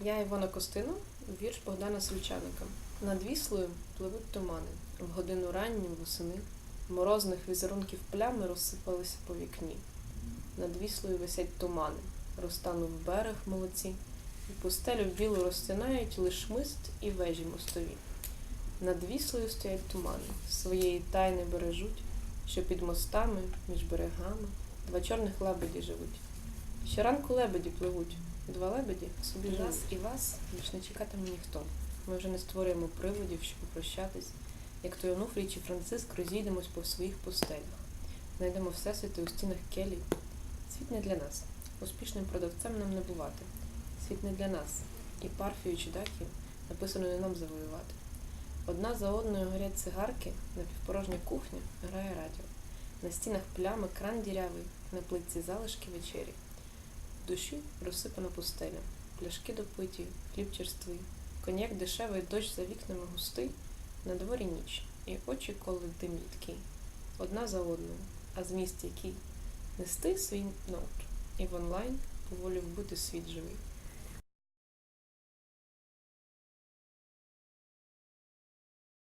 Я Івона Костина, вірш Богдана Сельчаника. Над віслою пливуть тумани. В годину ранню восени морозних візерунків плями розсипалися по вікні. Над віслою висять тумани, розтанув берег молодці, і пустелю в білу розтинають лиш мист і вежі мостові. Над віслою стоять тумани, своєї тайни бережуть, що під мостами, між берегами, два чорних лебеді живуть. Щоранку лебеді пливуть, два лебеді собі Живуть. нас і вас більш не чекатиме ніхто. Ми вже не створюємо приводів, щоб попрощатись, як той онуфрій чи Франциск розійдемось по своїх пустелях. Знайдемо всесвіти у стінах келій. Світ не для нас. Успішним продавцем нам не бувати. Світ не для нас. І парфію чи дахів написано не нам завоювати. Одна за одною горять цигарки, напівпорожня кухня грає радіо. На стінах плями кран дірявий, на плитці залишки вечері. Душі розсипана пустеля, пляшки допиті, хліб черствий, коньяк дешевий, дощ за вікнами густий, на дворі ніч, і очі коли дим. Одна за одною, а зміст який? Нести свій ноут. І в онлайн поволі вбити світ живий.